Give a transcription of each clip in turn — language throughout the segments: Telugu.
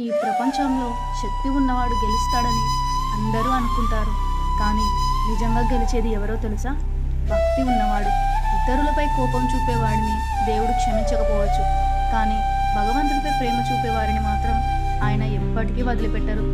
ఈ ప్రపంచంలో శక్తి ఉన్నవాడు గెలుస్తాడని అందరూ అనుకుంటారు. కానీ నిజంగా గెలిచేది ఎవరో తెలుసా? భక్తి ఉన్నవాడు. ఇతరులపై కోపం చూపేవాడిని దేవుడు క్షమించకపోవచ్చు. కానీ భగవంతుడిపై ప్రేమ చూపేవారిని మాత్రం ఆయన ఎప్పటికీ వదిలిపెట్టరు.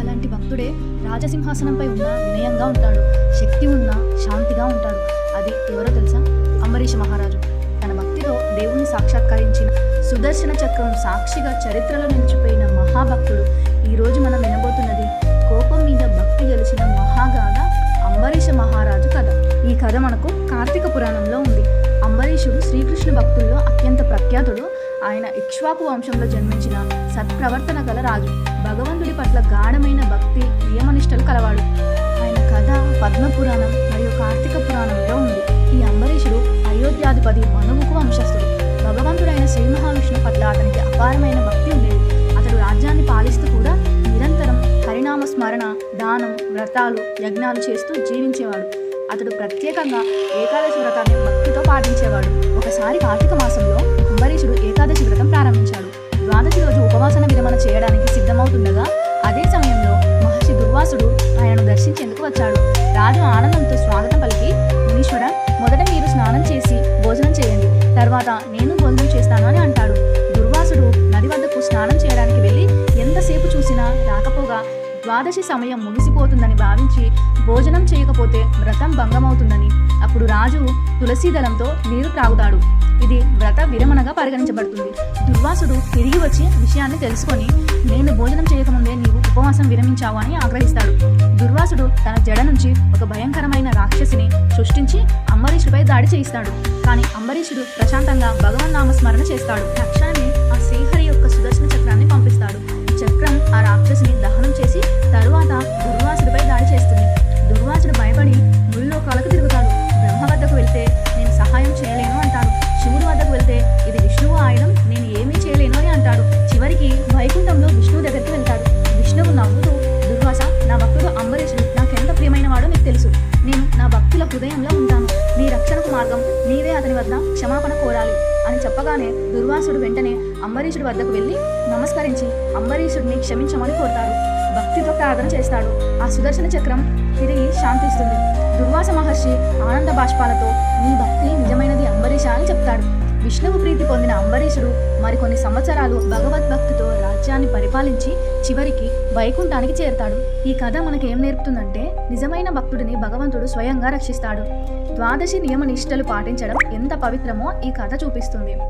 అలాంటి భక్తుడే రాజసింహాసనంపై ఉన్న వినయంగా ఉంటాడు. శక్తి ఉన్న శాంతిగా ఉంటాడు. అది ఎవరో తెలుసా? అంబరీష మహారాజు. తన భక్తితో దేవుణ్ణి సాక్షాత్కరించిన సుదర్శన చక్రం సాక్షిగా చరిత్రలో నిలిచిపోయిన మహాభక్తుడు ఈరోజు మనం వినబోతున్నది కోపం మీద భక్తి గెలిచిన మహాగాథ అంబరీష మహారాజు కథ. ఈ కథ మనకు కార్తీక పురాణంలో ఉంది. అంబరీషుడు శ్రీకృష్ణ భక్తుల్లో అత్యంత ప్రఖ్యాతుడు. ఆయన ఇక్ష్వాకు వంశంలో జన్మించిన సత్ప్రవర్తన గల రాజు. భగవంతుడి పట్ల గాఢమైన భక్తి నియమనిష్టలు కలవాడు. ఆయన కథ పద్మపురాణం మరియు కార్తీక పురాణంలో ఉంది. ఈ అంబరీషుడు అయోధ్యాధిపతి మనువుకు వంశస్థుడు. భగవంతుడైన శ్రీ మహావిష్ణు పట్ల అతనికి అపారమైన భక్తి ఉండేది. అతడు రాజ్యాన్ని పాలిస్తూ కూడా నిరంతరం హరినామ స్మరణ దానం వ్రతాలు యజ్ఞాలు చేస్తూ జీవించేవాడు. అతడు ప్రత్యేకంగా ఏకాదశి వ్రతాన్ని భక్తితో పాటించేవాడు. ఒకసారి కార్తీక మాసంలో అంబరీషుడు ఏకాదశి వ్రతం ప్రారంభించాడు. ద్వాదశి రోజు ఉపవాసన విరమణ చేయడానికి సిద్ధమవుతుండగా అదే సమయంలో మహర్షి దుర్వాసుడు ఆయనను దర్శించేందుకు వచ్చాడు. రాజు ఆనందంతో స్వాగతం పలికి మునీశ్వర మొదట మీరు స్నానం చేసి భోజనం చేయండి. తర్వాత ద్వాదశి సమయం ముగిసిపోతుందని భావించి భోజనం చేయకపోతే వ్రతం భంగమవుతుందని. అప్పుడు రాజు తులసీదళంతో నీరు త్రాగుతాడు. ఇది వ్రత విరమణగా పరిగణించబడుతుంది. దుర్వాసుడు తిరిగి వచ్చి విషయాన్ని తెలుసుకొని నేను భోజనం చేయకముందే నీవు ఉపవాసం విరమించావు అని ఆగ్రహిస్తాడు. దుర్వాసుడు తన జడ నుంచి ఒక భయంకరమైన రాక్షసిని సృష్టించి అంబరీషుడిపై దాడి చేయిస్తాడు. కానీ అంబరీషుడు ప్రశాంతంగా భగవన్ నామస్మరణ చేస్తాడు. తక్షణమే ఆ శ్రీహరి యొక్క సుదర్శన చక్రాన్ని పంపిస్తాడు. చక్రం ఆ రాక్షసిని దహ హృదయంలో ఉంటాను. నీ రక్షణకు మార్గం. నీవే అతని వద్ద క్షమాపణ కోరాలి అని చెప్పగానే దుర్వాసుడు వెంటనే అంబరీషుడి వద్దకు వెళ్ళి నమస్కరించి అంబరీషుడిని క్షమించమని కోరుతాడు. భక్తితో ప్రార్థన చేస్తాడు. ఆ సుదర్శన చక్రం తిరిగి శాంతిస్తుంది. దుర్వాస మహర్షి ఆనంద బాష్పాలతో నీ భక్తి నిజమైనది అంబరీష అని చెప్తాడు. విష్ణువు ప్రీతి పొందిన అంబరీషుడు మరికొన్ని సంవత్సరాలు భగవద్భక్తితో రాజ్యాన్ని పరిపాలించి చివరికి వైకుంఠానికి చేరుతాడు. ఈ కథ మనకి ఏం నేర్పుతుందంటే నిజమైన భక్తుడిని భగవంతుడు స్వయంగా రక్షిస్తాడు. ద్వాదశి నియమ నిష్టలు పాటించడం ఎంత పవిత్రమో ఈ కథ చూపిస్తుంది.